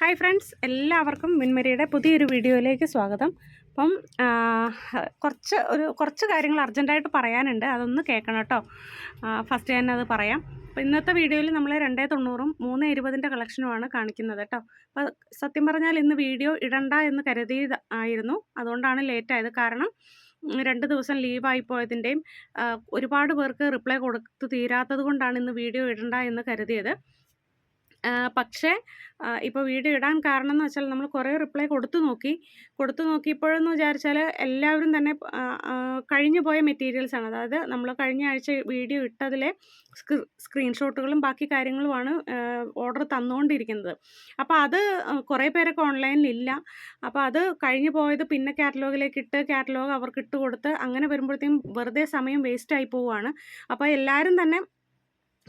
Hi friends എല്ലാവർക്കും മിൻമരിയുടെ പുതിയൊരു വീഡിയോയിലേക്ക് സ്വാഗതം. അപ്പം കുറച്ച് ഒരു കുറച്ച് കാര്യങ്ങൾ അർജന്റായിട്ട് പറയാനുണ്ട്. അതൊന്ന് കേൾക്കണം കേട്ടോ. ഫസ്റ്റ് ഞാൻ അത് പറയാം. അപ്പോൾ ഇന്നത്തെ വീഡിയോയിൽ നമ്മൾ രണ്ടേ തൊണ്ണൂറും മൂന്ന് ഇരുപതിന്റെ കളക്ഷനുമാണ് കാണിക്കുന്നത് കേട്ടോ. അപ്പോൾ സത്യം പറഞ്ഞാൽ ഇന്ന് വീഡിയോ ഇടണ്ട എന്ന് കരുതി ആയിരുന്നു. അതുകൊണ്ടാണ് ലേറ്റായത് കാരണം രണ്ട് ദിവസം ലീവായി പോയതിന്റെയും ഒരുപാട് പേർക്ക് റിപ്ലൈ കൊടുത്ത് തീരാത്തത് കൊണ്ടാണ് ഇന്ന് വീഡിയോ ഇടണ്ട എന്ന് കരുതിയത്. പക്ഷേ ഇപ്പോൾ വീഡിയോ ഇടാൻ കാരണം എന്ന് വെച്ചാൽ നമ്മൾ കുറേ റിപ്ലൈ കൊടുത്തു നോക്കി. കൊടുത്തു നോക്കിയപ്പോഴെന്ന് വിചാരിച്ചാൽ എല്ലാവരും തന്നെ കഴിഞ്ഞു പോയ മെറ്റീരിയൽസാണ് അതായത് നമ്മൾ കഴിഞ്ഞ ആഴ്ച വീഡിയോ ഇട്ടതിലെ സ്ക്രീൻഷോട്ടുകളും ബാക്കി കാര്യങ്ങളുമാണ് ഓർഡർ തന്നുകൊണ്ടിരിക്കുന്നത് അപ്പോൾ അത് കുറേ പേരൊക്കെ ഓൺലൈനിൽ ഇല്ല അപ്പോൾ അത് കഴിഞ്ഞു പോയത് പിന്നെ കാറ്റലോഗിലേക്ക് ഇട്ട് കാറ്റലോഗ് അവർക്ക് ഇട്ട് കൊടുത്ത് അങ്ങനെ വരുമ്പോഴത്തേക്കും വെറുതെ സമയം വേസ്റ്റായി പോവുകയാണ്. അപ്പോൾ എല്ലാവരും തന്നെ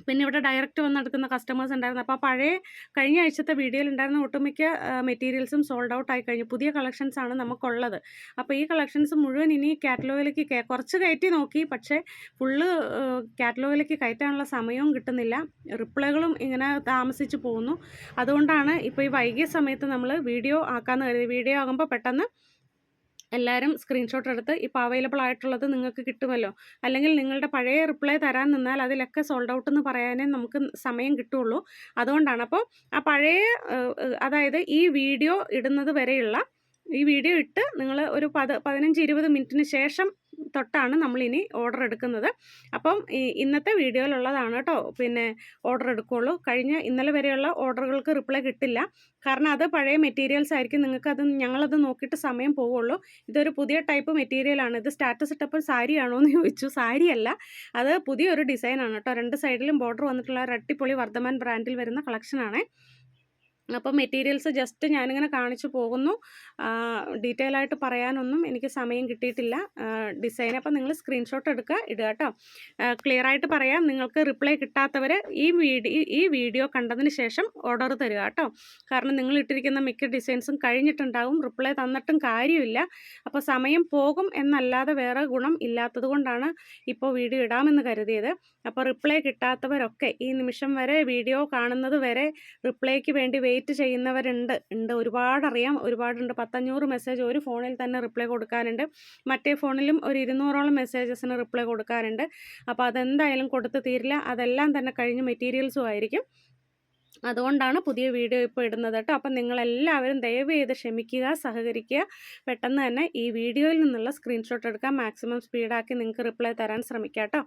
പിന്നെ ഇവിടെ ഡയറക്റ്റ് വന്ന് വന്നെടുക്കുന്ന കസ്റ്റമേഴ്സ് ഉണ്ടായിരുന്നു. അപ്പോൾ പഴയ കഴിഞ്ഞ ആഴ്ചത്തെ വീഡിയോയിൽ ഉണ്ടായിരുന്ന ഒട്ടുമിക്ക മെറ്റീരിയൽസും സോൾഡ് ഔട്ട് ആയി കഴിഞ്ഞു. പുതിയ കളക്ഷൻസ് ആണ് നമുക്കുള്ളത്. അപ്പോൾ ഈ കളക്ഷൻസ് മുഴുവൻ ഇനി കാറ്റലോഗിലേക്ക് കുറച്ച് കയറ്റി നോക്കി. പക്ഷേ ഫുള്ള് കാറ്റലോഗിലേക്ക് കയറ്റാനുള്ള സമയവും കിട്ടുന്നില്ല. റിപ്ലൈകളും ഇങ്ങനെ താമസിച്ച് പോകുന്നു. അതുകൊണ്ടാണ് ഇപ്പോൾ ഈ വൈകിയ സമയത്ത് നമ്മൾ വീഡിയോ ആക്കാമെന്ന് കരുതി. വീഡിയോ ആകുമ്പോൾ പെട്ടെന്ന് എല്ലാവരും സ്ക്രീൻഷോട്ട് എടുത്ത് ഇപ്പോൾ അവൈലബിൾ ആയിട്ടുള്ളത് നിങ്ങൾക്ക് കിട്ടുമല്ലോ. അല്ലെങ്കിൽ നിങ്ങളുടെ പഴയ റിപ്ലൈ തരാൻ നിന്നാൽ അതിലൊക്കെ സോൾഡ് ഔട്ട് എന്ന് പറയാനേ നമുക്ക് സമയം കിട്ടുള്ളൂ. അതുകൊണ്ടാണ്. അപ്പോൾ ആ പഴയ അതായത് ഈ വീഡിയോ ഇടുന്നത് വരെയുള്ള ഈ വീഡിയോ ഇട്ട് നിങ്ങൾ ഒരു പത് പതിനഞ്ച് ഇരുപത് മിനിറ്റിന് ശേഷം തൊട്ടാണ് നമ്മളിനി ഓർഡർ എടുക്കുന്നത്. അപ്പം ഇന്നത്തെ വീഡിയോയിലുള്ളതാണ് കേട്ടോ പിന്നെ ഓർഡർ എടുക്കുകയുള്ളൂ കഴിഞ്ഞ ഇന്നലെ വരെയുള്ള ഓർഡറുകൾക്ക് റിപ്ലൈ കിട്ടില്ല. കാരണം അത് പഴയ മെറ്റീരിയൽസ് ആയിരിക്കും. നിങ്ങൾക്ക് അത് ഞങ്ങളത് നോക്കിയിട്ട് സമയം പോവുള്ളൂ. ഇതൊരു പുതിയ ടൈപ്പ് മെറ്റീരിയലാണ് ഇത് സ്റ്റാറ്റസ് ഇട്ടപ്പോൾ സാരിയാണോ എന്ന് ചോദിച്ചു. സാരിയല്ല അത് പുതിയൊരു ഡിസൈനാണ് കേട്ടോ രണ്ട് സൈഡിലും ബോർഡർ വന്നിട്ടുള്ള ഒരു അട്ടിപ്പൊളി വർദ്ധമാൻ ബ്രാൻഡിൽ വരുന്ന കളക്ഷനാണ് അപ്പോൾ മെറ്റീരിയൽസ് ജസ്റ്റ് ഞാനിങ്ങനെ കാണിച്ചു പോകുന്നു. ഡീറ്റെയിൽ ആയിട്ട് പറയാനൊന്നും എനിക്ക് സമയം കിട്ടിയിട്ടില്ല. ഡിസൈൻ അപ്പോൾ നിങ്ങൾ സ്ക്രീൻഷോട്ട് എടുക്കുക ഇടുക കേട്ടോ. ക്ലിയർ ആയിട്ട് പറയാം. നിങ്ങൾക്ക് റിപ്ലൈ കിട്ടാത്തവർ ഈ വീഡിയോ ഈ വീഡിയോ കണ്ടതിന് ശേഷം ഓർഡർ തരിക കേട്ടോ. കാരണം നിങ്ങൾ ഇട്ടിരിക്കുന്ന മിക്ക ഡിസൈൻസും കഴിഞ്ഞിട്ടുണ്ടാകും റിപ്ലൈ തന്നിട്ടും കാര്യമില്ല. അപ്പോൾ സമയം പോകും എന്നല്ലാതെ വേറെ ഗുണം ഇല്ലാത്തത് കൊണ്ടാണ് ഇപ്പോൾ വീഡിയോ ഇടാമെന്ന് കരുതിയത്. അപ്പോൾ റിപ്ലൈ കിട്ടാത്തവരൊക്കെ ഈ നിമിഷം വരെ വീഡിയോ കാണുന്നത് വരെ റിപ്ലൈക്ക് വേണ്ടി ചെയ്യുന്നവരുണ്ട് ഉണ്ട്. ഒരുപാട് അറിയാം ഒരുപാടുണ്ട്. പത്തഞ്ഞൂറ് മെസ്സേജ് ഒരു ഫോണിൽ തന്നെ റിപ്ലൈ കൊടുക്കാനുണ്ട്. മറ്റേ ഫോണിലും ഒരു ഇരുന്നൂറോളം മെസ്സേജസിന് റിപ്ലൈ കൊടുക്കാനുണ്ട്. അപ്പോൾ അതെന്തായാലും കൊടുത്ത് തീരില്ല. അതെല്ലാം തന്നെ കഴിഞ്ഞ് മെറ്റീരിയൽസും ആയിരിക്കും. അതുകൊണ്ടാണ് പുതിയ വീഡിയോ ഇപ്പോൾ ഇടുന്നത് കേട്ടോ. അപ്പം നിങ്ങളെല്ലാവരും ദയവ് ചെയ്ത് ക്ഷമിക്കുക സഹകരിക്കുക. പെട്ടെന്ന് തന്നെ ഈ വീഡിയോയിൽ നിന്നുള്ള സ്ക്രീൻഷോട്ട് എടുക്കാൻ മാക്സിമം സ്പീഡാക്കി നിങ്ങൾക്ക് റിപ്ലൈ തരാൻ ശ്രമിക്കുക കേട്ടോ.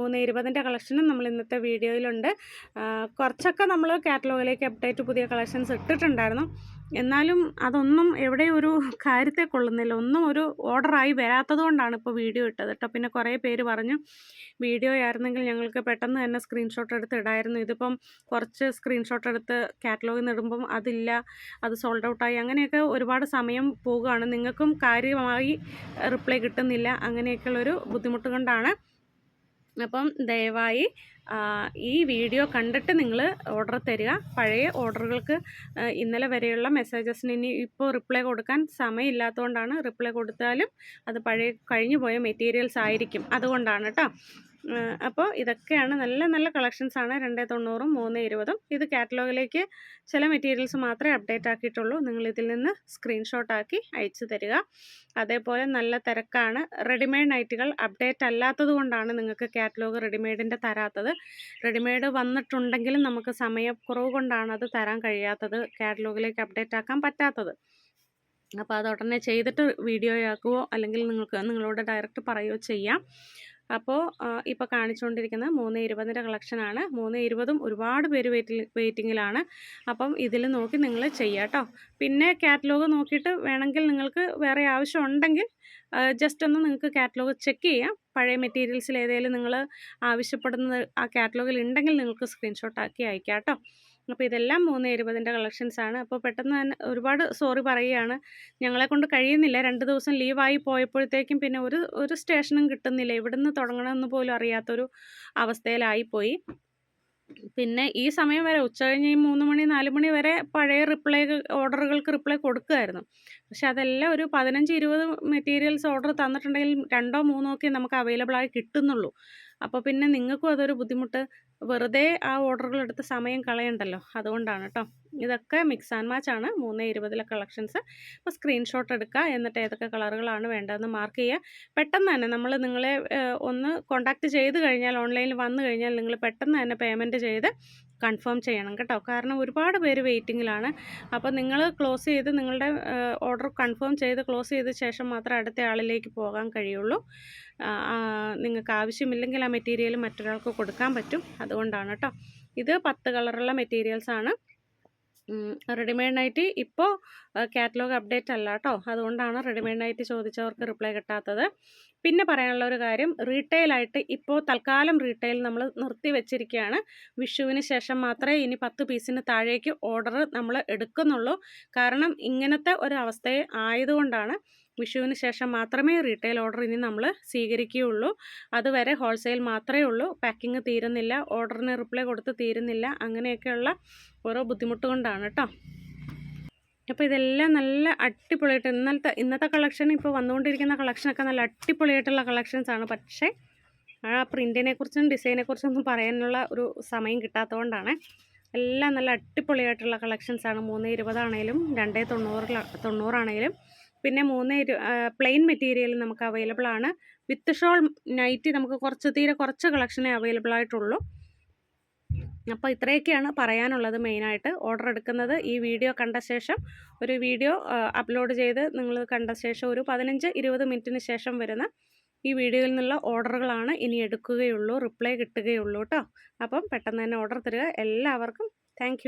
മൂന്ന് ഇരുപതിന്റെ കളക്ഷനും നമ്മൾ ഇന്നത്തെ വീഡിയോയിലുണ്ട്. കുറച്ചൊക്കെ നമ്മൾ കാറ്റലോഗിലേക്ക് അപ്ഡേറ്റ് പുതിയ കളക്ഷൻസ് ഇട്ടിട്ടുണ്ടായിരുന്നു. എന്നാലും അതൊന്നും എവിടെ ഒരു കാര്യത്തെ കൊള്ളുന്നില്ല. ഒന്നും ഒരു ഓർഡറായി വരാത്തത് കൊണ്ടാണ് ഇപ്പോൾ വീഡിയോ ഇട്ടത് കേട്ടോ പിന്നെ കുറേ പേര് പറഞ്ഞു വീഡിയോ ആയിരുന്നെങ്കിൽ ഞങ്ങൾക്ക് പെട്ടെന്ന് തന്നെ സ്ക്രീൻഷോട്ട് എടുത്ത് ഇടായിരുന്നു. ഇതിപ്പം കുറച്ച് സ്ക്രീൻഷോട്ട് എടുത്ത് കാറ്റലോഗിൽ നിന്ന് ഇടുമ്പം അതില്ല അത് സോൾഡ് ഔട്ടായി അങ്ങനെയൊക്കെ ഒരുപാട് സമയം പോവുകയാണ്. നിങ്ങൾക്കും കാര്യമായി റിപ്ലൈ കിട്ടുന്നില്ല. അങ്ങനെയൊക്കെയുള്ളൊരു ബുദ്ധിമുട്ട് കൊണ്ടാണ് അപ്പം ദയവായി ഈ വീഡിയോ കണ്ടിട്ട് നിങ്ങൾ ഓർഡർ തരിക. പഴയ ഓർഡറുകൾക്ക് ഇന്നലെ വരെയുള്ള മെസ്സേജസിന് ഇനി ഇപ്പോൾ റിപ്ലൈ കൊടുക്കാൻ സമയമില്ലാത്തതുകൊണ്ടാണ് റിപ്ലൈ കൊടുത്താലും അത് പഴയ കഴിഞ്ഞു പോയ മെറ്റീരിയൽസ് ആയിരിക്കും. അതുകൊണ്ടാണ് കേട്ടോ അപ്പോൾ ഇതൊക്കെയാണ് നല്ല നല്ല കളക്ഷൻസ് ആണ്. രണ്ടേ തൊണ്ണൂറും മൂന്ന് ഇരുപതും. ഇത് കാറ്റലോഗിലേക്ക് ചില മെറ്റീരിയൽസ് മാത്രമേ അപ്ഡേറ്റ് ആക്കിയിട്ടുള്ളൂ. നിങ്ങൾ ഇതിൽ നിന്ന് സ്ക്രീൻഷോട്ട് ആക്കി അയച്ചു തരിക. അതേപോലെ നല്ല തിരക്കാണ്. റെഡിമെയ്ഡ് നൈറ്റുകൾ അപ്ഡേറ്റ് അല്ലാത്തത് കൊണ്ടാണ് നിങ്ങൾക്ക് കാറ്റലോഗ് റെഡിമെയ്ഡിന്റെ തരാത്തത്. റെഡിമെയ്ഡ് വന്നിട്ടുണ്ടെങ്കിലും നമുക്ക് സമയക്കുറവ് കൊണ്ടാണ് അത് തരാൻ കഴിയാത്തത്. കാറ്റലോഗിലേക്ക് അപ്ഡേറ്റ് ആക്കാൻ പറ്റാത്തത്. അപ്പോൾ അത് ഉടനെ ചെയ്തിട്ട് വീഡിയോ ആക്കുവോ അല്ലെങ്കിൽ നിങ്ങൾക്ക് നിങ്ങളോട് ഡയറക്റ്റ് പറയുകയോ ചെയ്യാം. അപ്പോൾ ഇപ്പോൾ കാണിച്ചുകൊണ്ടിരിക്കുന്ന മൂന്ന് ഇരുപതിന്റെ കളക്ഷനാണ്. മൂന്ന് ഇരുപതും ഒരുപാട് പേര് വെയിറ്റിൽ വെയിറ്റിങ്ങിലാണ്. അപ്പം ഇതിൽ നോക്കി നിങ്ങൾ ചെയ്യുക കേട്ടോ പിന്നെ കാറ്റലോഗ് നോക്കിയിട്ട് വേണമെങ്കിൽ നിങ്ങൾക്ക് വേറെ ആവശ്യമുണ്ടെങ്കിൽ ജസ്റ്റ് ഒന്ന് നിങ്ങൾക്ക് കാറ്റലോഗ് ചെക്ക് ചെയ്യാം. പഴയ മെറ്റീരിയൽസിൽ ഏതെങ്കിലും നിങ്ങൾ ആവശ്യപ്പെടുന്നത് ആ കാറ്റലോഗിൽ ഉണ്ടെങ്കിൽ നിങ്ങൾക്ക് സ്ക്രീൻഷോട്ട് ആക്കി അയക്കാം കേട്ടോ അപ്പോൾ ഇതെല്ലാം മൂന്ന് ഇരുപതിന്റെ കളക്ഷൻസ് ആണ്. അപ്പോൾ പെട്ടെന്ന് തന്നെ ഒരുപാട് സോറി പറയുകയാണ്. ഞങ്ങളെ കൊണ്ട് കഴിയുന്നില്ല. രണ്ട് ദിവസം ലീവായി പോയപ്പോഴത്തേക്കും പിന്നെ ഒരു ഒരു സ്റ്റേഷനും കിട്ടുന്നില്ല. എവിടുന്ന് തുടങ്ങണമെന്ന് പോലും അറിയാത്തൊരു അവസ്ഥയിലായിപ്പോയി. പിന്നെ ഈ സമയം വരെ ഉച്ച കഴിഞ്ഞ് മൂന്ന് മണി നാല് മണി വരെ പഴയ റിപ്ലൈ ഓർഡറുകൾക്ക് റിപ്ലൈ കൊടുക്കുമായിരുന്നു. പക്ഷെ അതെല്ലാം ഒരു പതിനഞ്ച് ഇരുപത് മെറ്റീരിയൽസ് ഓർഡർ തന്നിട്ടുണ്ടെങ്കിൽ രണ്ടോ മൂന്നോ ഒക്കെ നമുക്ക് അവൈലബിൾ ആയി കിട്ടുന്നുള്ളൂ. അപ്പോൾ പിന്നെ നിങ്ങൾക്കും അതൊരു ബുദ്ധിമുട്ട്. വെറുതെ ആ ഓർഡറുകൾ എടുത്ത് സമയം കളയണ്ടല്ലോ. അതുകൊണ്ടാണ് കേട്ടോ ഇതൊക്കെ മിക്സ് ആൻഡ് മാച്ച് ആണ്. മൂന്ന് ഇരുപതിലെ കളക്ഷൻസ്. അപ്പോൾ സ്ക്രീൻഷോട്ട് എടുക്കുക എന്നിട്ട് ഏതൊക്കെ കളറുകളാണ് വേണ്ടതെന്ന് മാർക്ക് ചെയ്യുക പെട്ടെന്ന് തന്നെ നമ്മൾ നിങ്ങളെ ഒന്ന് കോൺടാക്റ്റ് ചെയ്ത് കഴിഞ്ഞാൽ ഓൺലൈനിൽ വന്നു കഴിഞ്ഞാൽ നിങ്ങൾ പെട്ടെന്ന് തന്നെ പേയ്മെന്റ് ചെയ്ത് കൺഫേം ചെയ്യണം കേട്ടോ. കാരണം ഒരുപാട് പേര് വെയിറ്റിങ്ങിലാണ്. അപ്പോൾ നിങ്ങൾ ക്ലോസ് ചെയ്ത് നിങ്ങളുടെ ഓർഡർ കൺഫേം ചെയ്ത് ക്ലോസ് ചെയ്ത ശേഷം മാത്രം അടുത്ത ആളിലേക്ക് പോകാൻ കഴിയുള്ളൂ. നിങ്ങൾക്ക് ആവശ്യമില്ലെങ്കിൽ ആ മെറ്റീരിയൽ മറ്റൊരാൾക്ക് കൊടുക്കാൻ പറ്റും. അതുകൊണ്ടാണ് കേട്ടോ. ഇത് പത്ത് കളറുള്ള മെറ്റീരിയൽസാണ്. റെഡിമെയ്ഡ് നൈറ്റി ഇപ്പോൾ കാറ്റലോഗ് അപ്ഡേറ്റ് അല്ല കേട്ടോ അതുകൊണ്ടാണ് റെഡിമെയ്ഡ് നൈറ്റി ചോദിച്ചവർക്ക് റിപ്ലൈ കിട്ടാത്തത്. പിന്നെ പറയാനുള്ള ഒരു കാര്യം റീറ്റെയിലായിട്ട് ഇപ്പോൾ തൽക്കാലം റീറ്റെയിൽ നമ്മൾ നിർത്തി വെച്ചിരിക്കുകയാണ് വിഷുവിന് ശേഷം മാത്രമേ ഇനി പത്ത് പീസിന് താഴേക്ക് ഓർഡർ നമ്മൾ എടുക്കുന്നുള്ളൂ. കാരണം ഇങ്ങനത്തെ ഒരു അവസ്ഥയെ ആയതുകൊണ്ടാണ് വിഷുവിന് ശേഷം മാത്രമേ റീറ്റെയിൽ ഓർഡർ ഇനി നമ്മൾ സ്വീകരിക്കുകയുള്ളൂ. അതുവരെ ഹോൾസെയിൽ മാത്രമേ ഉള്ളൂ. പാക്കിങ് തീരുന്നില്ല. ഓർഡറിന് റിപ്ലൈ കൊടുത്ത് തീരുന്നില്ല. അങ്ങനെയൊക്കെയുള്ള ഓരോ ബുദ്ധിമുട്ട് കൊണ്ടാണ് കേട്ടോ. അപ്പോൾ ഇതെല്ലാം നല്ല അടിപൊളിയായിട്ട് ഇന്നലത്തെ ഇന്നത്തെ കളക്ഷൻ ഇപ്പോൾ വന്നുകൊണ്ടിരിക്കുന്ന കളക്ഷനൊക്കെ നല്ല അടിപൊളിയായിട്ടുള്ള കളക്ഷൻസ് ആണ്. പക്ഷേ ആ പ്രിന്റിനെ കുറിച്ചും ഡിസൈനെ പറയാനുള്ള ഒരു സമയം കിട്ടാത്തതുകൊണ്ടാണ്. എല്ലാം നല്ല അടിപൊളിയായിട്ടുള്ള കളക്ഷൻസ് ആണ്. മൂന്ന് ഇരുപതാണേലും രണ്ടേ തൊണ്ണൂറിൽ തൊണ്ണൂറാണേലും. പിന്നെ മൂന്ന് പ്ലെയിൻ മെറ്റീരിയൽ നമുക്ക് അവൈലബിൾ ആണ്. വിത്ത് ഷോൾ നൈറ്റി നമുക്ക് കുറച്ച് തീരെ കുറച്ച് കളക്ഷനേ അവൈലബിൾ ആയിട്ടുള്ളൂ. അപ്പോൾ ഇത്രയൊക്കെയാണ് പറയാനുള്ളത് മെയിനായിട്ട് ഓർഡർ എടുക്കുന്നത് ഈ വീഡിയോ കണ്ട ശേഷം ഒരു വീഡിയോ അപ്ലോഡ് ചെയ്ത് നിങ്ങൾ കണ്ട ശേഷം ഒരു പതിനഞ്ച് ഇരുപത് മിനിറ്റിന് ശേഷം വരുന്ന ഈ വീഡിയോയിൽ നിന്നുള്ള ഓർഡറുകളാണ് ഇനി എടുക്കുകയുള്ളൂ റിപ്ലൈ കിട്ടുകയുള്ളൂ കേട്ടോ അപ്പം പെട്ടെന്ന് തന്നെ ഓർഡർ തരിക. എല്ലാവർക്കും താങ്ക്